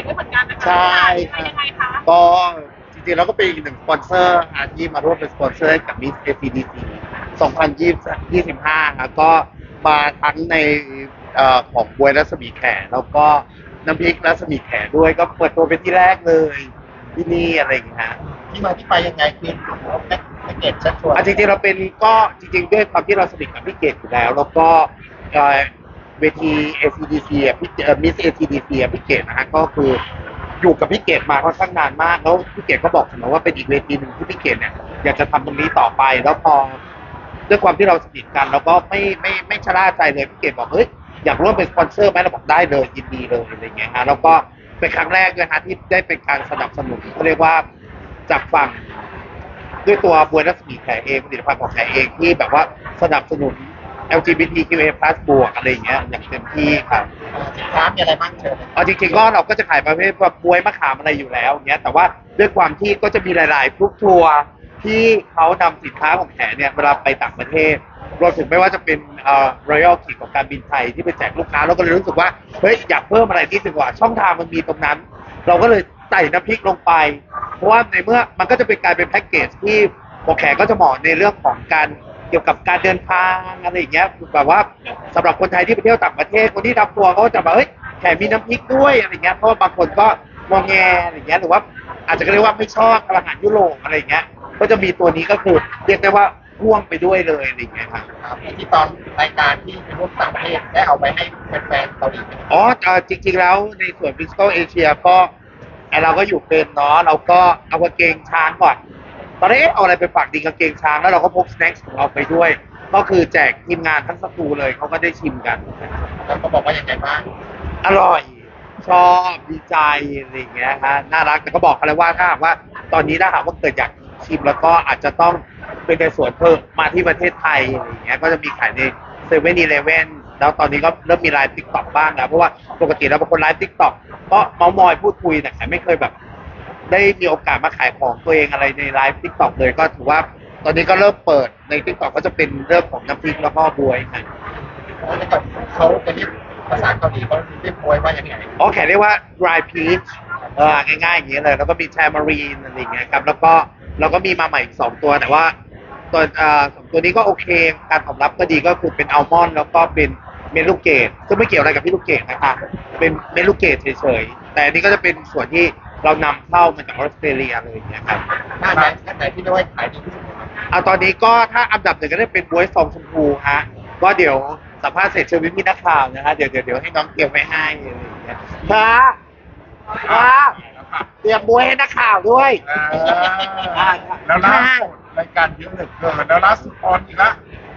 ายด้วยเหมือนกันนะคะใช่เป็นยังไงคะก็จริงๆแล้วก็เป็นอีกหนึ่งสปอนเซอร์อาที่มาร่วมเป็นสปอนเซอร์ให้กับ Miss ACDC 2025ครับก็มาทั้งในเอ่อของบวยรัศมีแขแล้วก็น้ำพริกรัศมีแขด้วยก็เปิดตัวเป็นที่แรกเลย ที่นี่อะไรอย่างเงี้ยฮะ ที่มาที่ไปยังไงคือแพ็กแพ็กเกจชัดชวนอะจริงๆเราเป็นก็จริงๆด้วยความที่เราสนิทกับพี่เกดอยู่แล้ว แล้วก็เอ่อ เวที ACDC อะพี่มิส ACDC อะพี่เกดนะฮะก็คืออยู่กับพี่เกดมาค่อนข้างนานมาก แล้วพี่เกดก็บอกเสมอว่าเป็นอีกเวทีหนึ่งที่พี่เกดเนี่ยอยากจะทำตรงนี้ต่อไปแล้วพอด้วยความที่เราสนิทกันเราก็ไม่ไม่ไม่ชะล่าใจเลยพี่เกดบอกเฮ้ยอยากร่วมเป็นสปอนเซอร์ไหมเราบอกได้เลยยินดีเลยอะไรอย่างเงี้ยฮะแล้วก็เป็นครั้งแรกด้วยฮะที่ได้เป็นการสนับสนุนเขาเรียกว่าจากฝั่งด้วยตัวบวยรัศมีแขเองผลิตภัณฑ์ของแขเองที่แบบว่าสนับสนุน LGBTQA+ บวกอะไรอย่างเงี้ยอย่างเต็มที่ครับ สินค้ามีอะไรบ้างเชิญเลยเอาจริงๆก็เราก็จะขายประเภทแบบบวยมะขามอะไรอยู่แล้วอย่างเงี้ยแต่ว่าด้วยความที่ก็จะมีหลายๆกรุ๊ปทัวร์ที่เขานำสินค้าของแขเนี่ยเวลาไปต่างประเทศรวมถึงไม่ว่าจะเป็นเอ่อ Royal King ของการบินไทยที่ไปแจกลูกค้าเราก็เลยรู้สึกว่าเฮ้ยอยากเพิ่มอะไรที่ถึงกว่าช่องทางมันมีตรงนั้น เราก็เลยใส่น้ำพริกลงไป เพราะว่าในเมื่อมันก็จะเป็นการเป็นแพ็กเกจที่พอแขกก็จะเหมาะในเรื่องของการ เกี่ยวกับการเดินทางอะไรอย่างเงี้ยแบบว่าสำหรับคนไทยที่ไปเที่ยวต่างประเทศคนที่ทำทัวร์เขาก็จะแบบเฮ้ยแขกมีน้ำพริกด้วยอะไรเงี้ยเพราะว่าบางคนก็มองแงอะไรเงี้ยหรือว่าอาจจะเรียกว่าไม่ชอบอาหารยุโรปอะไรเงี้ย ก็จะมีตัวนี้ก็คือเรียกได้ว่าพ่วงไปด้วยเลยอะไรอย่างเงี้ยครับ ครับที่ตอนรายการที่เป็นรูปต่างประเทศได้เอาไปให้แฟนๆเกาหลีไหมอ๋อเอ่อจริงๆแล้วในส่วนฟิส c a l เอเชียก็ไอเราก็อยู่เป็นเนาะเราก็เอากางเกงช้างก่อน ตอนนี้เอ๊ะเอาอะไรไปฝากดีกางเกงช้างแล้วเราก็พกสแน็คของเราไปด้วย ก็คือแจกทีมงานทั้งสตูเลยเขาก็ได้ชิมกัน แล้วก็บอกว่าอย่างไรบ้าง อร่อย ชอบดีใจอะไรอย่างเงี้ยฮะน่ารักแต่ก็บอกเขาเลยว่าถ้าหากว่าตอนนี้ถ้าหากว่าเกิดอยากชิมแล้วก็อาจจะต้องเป็นในส่วนเพิ่มมาที่ประเทศไทยอะไรอย่างเงี้ยก็จะมีขายในเซเว่นอีเลเว่นแล้วตอนนี้ก็เริ่มมีไลฟ์ทิกตอกบ้างแล้วเพราะว่าปกติแล้วบางคนไลฟ์ทิกตอกก็เมามอยพูดคุยแต่ไม่เคยแบบ ได้มีโอกาสมาขายของตัวเองอะไรในไลฟ์ทิกตอกเลยก็ถือว่า ตอนนี้ก็เริ่มเปิดในทิกตอกก็จะเป็นเรื่องของน้ำพริกแล้วก็บวยครับเพราะว่าก่อนเขาจะเรียกภาษาเกาหลีเขาเรียกมวยว่าอย่างไงอ๋อแขกเรียกว่า dry peach เออง่ายๆอย่างเงี้ยเลยแล้วก็มี tamarind อะไรอย่างเงี้ยครับแล้วก็เราก็มีมาใหม่อีกสองตัวแต่ว่าตัวเอ่อสองตัวนี้ก็โอเค การตอบรับก็ดีก็คือเป็นอัลมอนด์แล้วก็เป็นเมลูกเกดซึ่งไม่เกี่ยวอะไรกับพี่ลูกเกดนะคะเป็นเมลูกเกดเฉยๆแต่อันนี้ก็จะเป็นส่วนที่ เรานำเข้ามาจากออสเตรเลียเลยอย่างเงี้ยครับหน้าไหนหน้าไหนที่เรียกว่าขายดีที่สุดครับเอาตอนนี้ก็ถ้าอันดับหนึ่งก็ได้เป็นบวยซองชมพูฮะก็เดี๋ยวสัมภาษณ์เสร็จเชิญพี่นักข่าวนะฮะเดี๋ยวเดี๋ยวเดี๋ยวให้น้องเตรียมไว้ให้อะไรอย่างเงี้ยค่ะค่ะเตรียมบวยให้นักข่าวด้วยอ่าแล้วล่าสุดรายการเยอะเหลือเกินแล้วล่าสุดออนอีกละ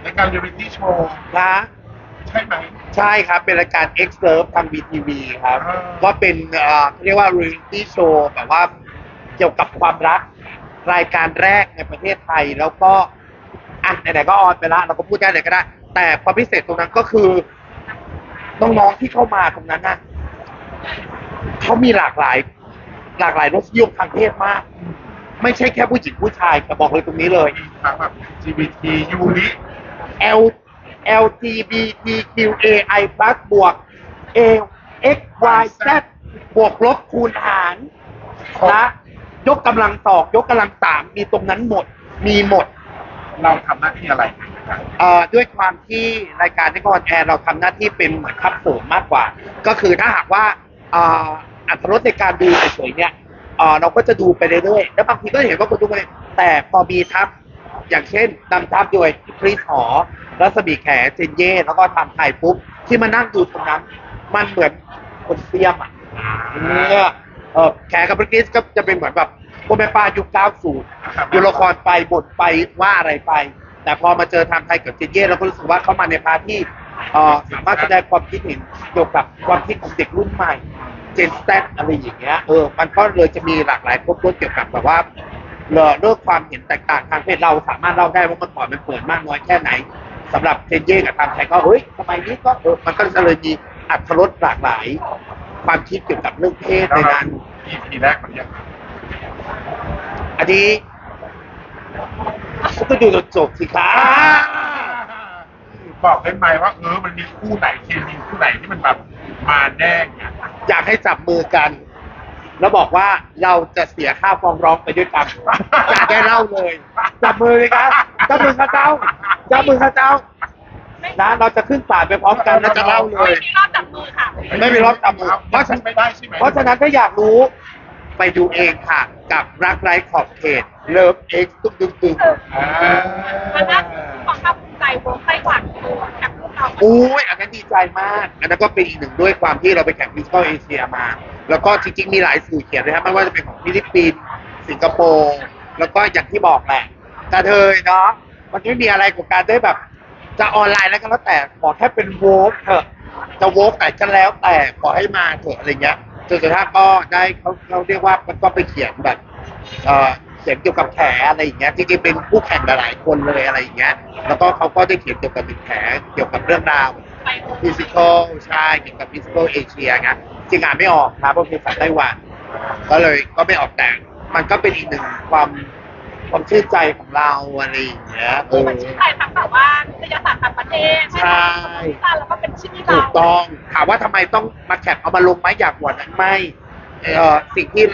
รายการเรียลลิตี้โชว์นะใช่ไหม ใช่ครับ เป็นรายการ X Serve ทาง BTV ครับ อ่า ก็เป็นเอ่อเขาเรียกว่า reality show แบบว่าเกี่ยวกับความรัก รายการแรกในประเทศไทย แล้วก็อะไหนๆก็ออนไปละเราก็พูดได้เลยก็ได้ แต่ความพิเศษตรงนั้นก็คือ น้องๆที่เข้ามาตรงนั้นนะเขามีหลากหลาย หลากหลายรสนิยมทางเพศมาก ไม่ใช่แค่ผู้หญิงผู้ชายแต่บอกเลยตรงนี้เลยมีทั้งแบบ LGBT ยูริ L LGBTQAI+ บวก A X Y Z บวกลบคูณหารนะยกกำลังสองยกกำลังสามมีตรงนั้นหมด มีหมด เราทำหน้าที่อะไรครับเอ่อด้วยความที่รายการที่กอนแอร์เราทำหน้าที่เป็นเหมือนคับเสริมมากกว่า ก็คือถ้าหากว่าเอ่ออัตรถรสในการดูเฉยๆเนี่ยเอ่อเราก็จะดูไปเรื่อยๆแล้วบางทีก็เห็นว่าคนดูไปแต่พอมีทับอย่างเช่นนำทับโดยคริสหอ รัศมีแขเจนเย่แล้วก็ทำไทยปุ๊บที่มานั่งดูตรงนั้น มันเหมือนคนเสียมอะเนี่ยเออแขกับคริสก็จะเป็นเหมือนแบบพวกแม่ป้ายุคเก้าสูตรดูละครไปบทไปว่าอะไรไป แต่พอมาเจอทางไทยกับเจนเย่เราก็รู้สึกว่าเขามาในพาร์ทที่เอ่อสามารถแสดงความคิดเห็นเกี่ยวกับความคิดของเด็กรุ่นใหม่เจนสแตทอะไรอย่างเงี้ยเออมันก็เลยจะมีหลากหลายครบถ้วนเกี่ยวกับแบบว่าเรื่องเรื่องความเห็นแตกต่างทางเพศเราสามารถเล่าได้ว่าเมื่อก่อนมันเปิดมากน้อยแค่ไหน สำหรับเจนเย่กับทางไทยก็เฮ้ยทำไมนี้ก็เออมันก็จะเลยมีอัตรสหลากหลาย ความคิดเกี่ยวกับเรื่องเพศแล้วในเรานั้น EP แรกมันยังอันนี้ก็ดูจนจบสิครับบอกได้ไหมว่าเออมันมีคู่ไหนเคมีคู่ไหนที่มันแบบมาแน่งอะอยากให้จับมือกัน แล้วบอกว่าเราจะเสียค่าฟ้องร้องไปด้วยกันจะได้เล่าเลย จับมือเลยครับจับมือข้าเจ้า จับมือข้าเจ้านะเราจะขึ้นศาลไปพร้อมกันแล้วจะเล่าเลยไม่มีรอบจับมือค่ะ ไม่มีรอบจับมือเพราะฉะไม่ได้ใช่ไหมเพราะฉะนั้นถ้าอยากรู้ไปดูเองค่ะ กับรักไร้ขอบเขตเลิฟเอ็กซ์ตุ๊กตุ๊กตุ๊กอ่ามันน่าความภาคภูมิใจวงไต้หวันคือแข่งพวกเราอุ้ยอันนั้นดีใจมาก อันนั้นก็เป็นอีกหนึ่งด้วยความที่เราไปแข่งมิสเตอร์เอเชียมา แล้วก็จริงๆมีหลายสื่อเขียนนะครับไม่ว่าจะเป็นของฟิลิปปินส์สิงคโปร์แล้วก็อย่างที่บอกแหละกระเทยเนาะ มันไม่มีอะไรกับการได้แบบ จะออนไลน์แล้วก็แล้วแต่ขอแค่เป็นโวกเถอะจะโวกแต่ก็แล้วแต่ขอให้มาเถอะอะไรเงี้ยจนกระทั่งก็ได้เขาเขาเรียกว่ามันก็ไปเขียนแบบเอ่อเขียนเกี่ยวกับแผลอะไรอย่างเงี้ยจริงๆเป็นผู้แข่งหลายๆคนเลยอะไรอย่างเงี้ย แล้วก็เขาก็ได้เขียนเกี่ยวกับแผลเกี่ยวกับเรื่องราวฟิสิกอลใช่เกี่ยวกับฟิสิกอลเอเชียไงจริงอ่านไม่ออกครับเพราะเป็นภาษาไต้หวันก็เลยก็ไม่ออกแต่มันก็เป็นอีกหนึ่งความ ความชื่นใจของเราอะไรอย่างเงี้ยเออมันชื่อไทยทั้งแบบว่านิตยสารต่างประเทศใช่แล้วก็เป็นชื่อเราถูกต้องถามว่าทำไมต้องมาแคปเอามาลงไหมอยากหัวนั้นไม่เอ่อสิ่งที่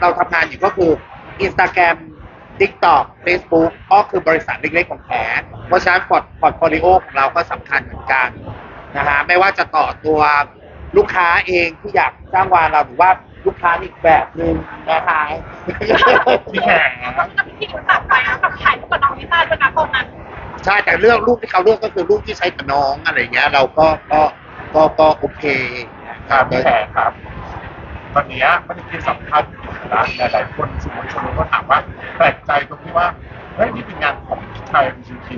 เราทำงานอยู่ก็คือ Instagram TikTok Facebook ก็คือบริษัทเล็กๆของแผนเพราะฉะนั้นพอร์ตพอร์ตโฟลิโอของเราก็สำคัญเหมือนกันนะฮะไม่ว่าจะต่อตัวลูกค้าเองที่อยากจ้างวานเราหรือว่า ลูกค้าอีกแบบหนึ่งนะคะพี่แขกก็พี่รู้จักไปแล้วกับถ่ายรูปกับน้องลิซ่าด้วยนะตอนนั้นใช่แต่เรื่องรูปที่เขาเลือกก็คือรูปที่ใช้กับน้องอะไรเงี้ย เราก็ก็ก็ก็โอเคครับพี่แขกครับ ตอนนี้ยมันเป็นสัมภาษณ์อยู่นะหลายๆคนสื่อมวลชนก็ถามว่าแปลกใจตรงที่ว่าเฮ้ยนี่เป็นงานของชาย LGBT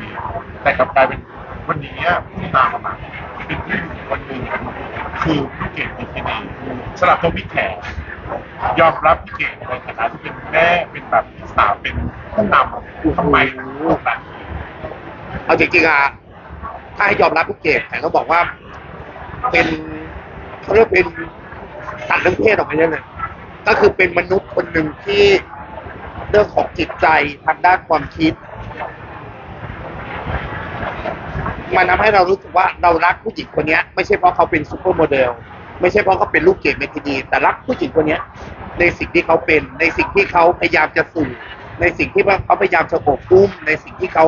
แต่กลับกลายเป็นวันนี้ผู้นำมาเป็นผู้หญิงคนหนึ่งคือพี่เกดมีทีนีสำหรับตัวพี่แขกยอมรับพี่เกดในฐานะที่เป็นแม่เป็นแบบพี่สาวเป็นผู้นำทำไมถึงแบบนั้นเอาจริงๆอะถ้าให้ยอมรับพี่เกดแต่ต้องบอกว่า เป็นเขาเรียกเป็นตัดเรื่องเพศออกไปได้เลยก็คือเป็นมนุษย์คนหนึ่งที่เรื่องของจิตใจทางด้านความคิด มันทำให้เรารู้สึกว่าเรารักผู้หญิงคนเนี้ยไม่ใช่เพราะเขาเป็นซูเปอร์โมเดลไม่ใช่เพราะเขาเป็นลูกเกดเมทินีแต่รักผู้หญิงคนเนี้ย ในสิ่งที่เขาเป็น ในสิ่งที่เขาพยายามจะสื่อ ในสิ่งที่ว่าเขาพยายามจะโอบอุ้มในสิ่งที่เขา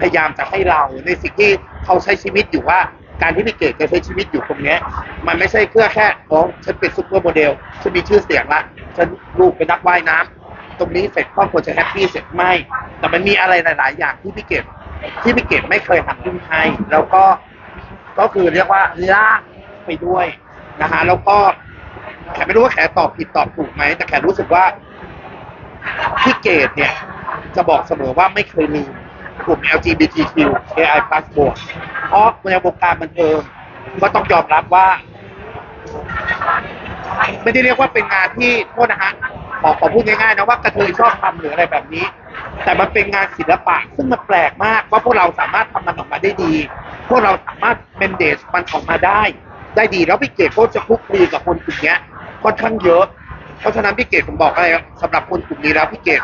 พยายามจะให้เรา ในสิ่งที่เขาใช้ชีวิตอยู่ว่า การที่พี่เกดจะใช้ชีวิตอยู่ตรงเนี้ย มันไม่ใช่เพื่อแค่อ๋อฉันเป็นซูเปอร์โมเดลฉันมีชื่อเสียงละฉันลูกเป็นนักว่ายน้ำตรงนี้เสร็จครอบครัวจะแฮปปี้เสร็จไม่แต่มันมีอะไรหลาย ๆ อย่างที่พี่เกด ที่พี่เกดไม่เคยหักหุ้นให้แล้วก็ก็คือเรียกว่าลากไปด้วยนะฮะแล้วก็แขกไม่รู้ว่าแขกตอบผิดตอบถูกไหมแต่แขกรู้สึกว่าพี่เกดเนี่ย จะบอกเสมอว่าไม่เคยลืมกลุ่ม LGBTQ AI+ บวกเพราะในวงการบันเทิงก็ต้องยอมรับว่า ไม่ได้เรียกว่าเป็นงานที่โทษนะฮะขอขอพูดง่ายๆนะว่ากระเทยชอบทำหรืออะไรแบบนี้ แต่มันเป็นงานศิลปะ ซึ่งมันแปลกมากว่าพวกเราสามารถทำมันออกมาได้ดี พวกเราสามารถเมนเดสมันออกมาได้ ได้ดีแล้วพี่เกดก็จะคลุกคลีกับคนกลุ่มเนี้ยค่อนข้างเยอะ เพราะฉะนั้นพี่เกดผมบอกอะไรสำหรับคนกลุ่มนี้แล้วพี่เกด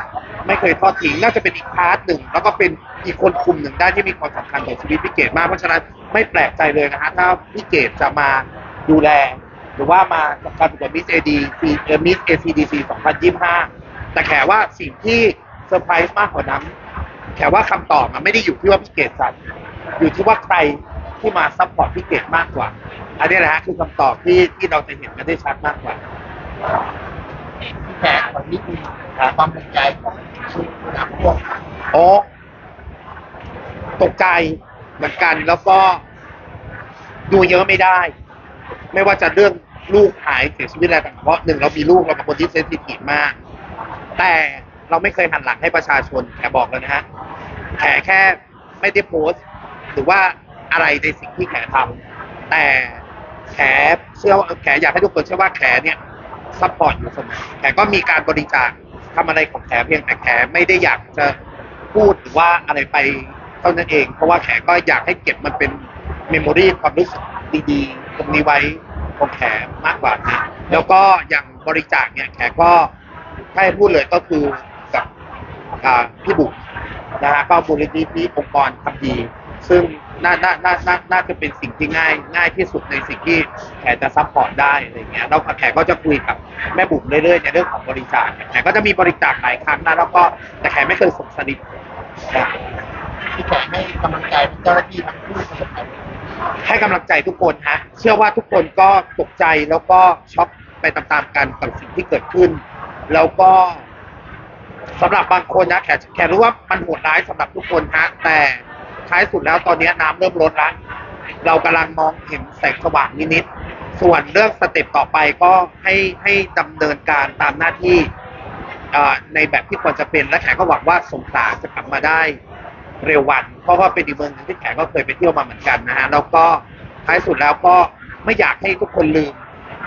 ไม่เคยทอดทิ้งน่าจะเป็นอีกพาร์ทหนึ่งแล้วก็เป็นอีกคนกลุ่มหนึ่งได้ที่มีความสำคัญต่อชีวิตพี่เกดมากเพราะฉะนั้นไม่แปลกใจเลยนะฮะถ้าพี่เกดจะมาดูแล รือว่ามาจากการประกวดมิสเอดีมิสเอซีดีซี2025แต่แขว่าสิ่งที่เซอร์ไพรส์มากกว่านั้นแขว่าคำตอบมันไม่ได้อยู่ที่ว่าพี่เกดจัดอยู่ที่ว่าใครที่มาซัพพอร์ตพี่เกดมากกว่า อันนี้แหละฮะคือคำตอบที่ที่เราจะเห็นกันได้ชัดมากกว่าพี่แขกวันนี้มีความภูมิใจของชุดนักพวกโอ้ตกใจเหมือนกันแล้วก็ดูเยอะไม่ได้ ไม่ว่าจะเรื่อง ลูกหายเสียชีวิตอะไรต่างๆเพราะหนึ่งเรามีลูกเราเป็นคนที่เซนซิทีฟมาก แต่เราไม่เคยหันหลังให้ประชาชนแขบอกเลยนะฮะแขแค่ไม่ได้โพสต์หรือว่าอะไรในสิ่งที่แขทำแต่แขเชื่อว่าแขอยากให้ทุกคนเชื่อว่าแขเนี่ยซัพพอร์ตอยู่เสมอแขก็มีการบริจาคทำอะไรของแขเพียงแต่แขไม่ได้อยากจะพูดหรือว่าอะไรไปเท่านั้นเอง เพราะว่าแขก็อยากให้เก็บมันเป็นเมมโมรีความรู้สึกดีๆ ตรงนี้ไว้ ของแขมากกว่านะแล้วก็อย่างบริจาคเนี่ยแขก็ถ้าให้พูดเลยก็คือกับพี่บุ๋มนะฮะก็มูลนิธิองค์กรทำดี ซึ่งน่าน่าน่าน่าน่าจะเป็นสิ่งที่ง่ายง่ายที่สุดในสิ่งที่แขกจะซัพพอร์ตได้อะไรเงี้ยแล้วแขกก็จะคุยกับแม่บุ๋มเรื่อยๆในเรื่องของบริจาคแขกก็จะมีบริจาคหลายครั้งนะแล้วก็แต่แขกไม่เคยส่งสลิปนะพี่แขกให้กำลังใจเจ้าหน้าที่ทั้งผู้ประสบภัย ให้กำลังใจทุกคนฮะเชื่อว่าทุกคนก็ตกใจแล้วก็ช็อกไปตามๆกันกับสิ่งที่เกิดขึ้น แล้วก็สำหรับบางคนนะแขกแขกรู้ว่ามันโหดร้ายสำหรับทุกคนฮะแต่ท้ายสุดแล้วตอนนี้น้ำเริ่มลดแล้วเรากำลังมองเห็นแสงสว่างนิดๆส่วนเรื่องสเต็ปต่อไปก็ให้ให้ดำเนินการตามหน้าที่เอ่อในแบบที่ควรจะเป็นและแขกก็หวังว่าสงขลาจะกลับมาได้ เร็ววันเพราะว่าเป็นอีกเมืองหนึงที่แขกก็เคยไปเที่ยวมาเหมือนกันนะฮะแล้วก็ท้ายสุดแล้วก็ไม่อยากให้ทุกคนลืม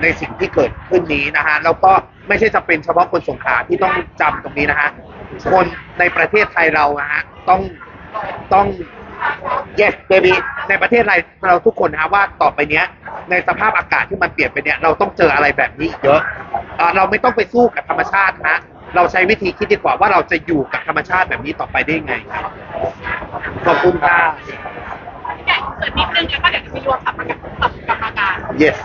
ในสิ่งที่เกิดขึ้นนี้นะฮะแล้วก็ไม่ใช่จะเป็นเฉพาะคนสงขลาที่ต้องจำตรงนี้นะฮะคนในประเทศไทยเรานะฮะต้องต้อง yes baby ในประเทศไทยเราทุกคนนะฮะว่าต่อไปเนี้ย ในสภาพอากาศที่มันเปลี่ยนไปเนี่ยเราต้องเจออะไรแบบนี้อีกเยอะอ่าเราไม่ต้องไปสู้กับธรรมชาตินะเราใช้วิธีคิดดีกว่าว่าเราจะอยู่กับธรรมชาติแบบนี้ต่อไปได้ยังไงครับ ขอบคุณค่ะ พี่ไก่เปิดนิดนึงแล้วก็เดี๋ยวจะไปรวมกับปราศกับปรมการ yes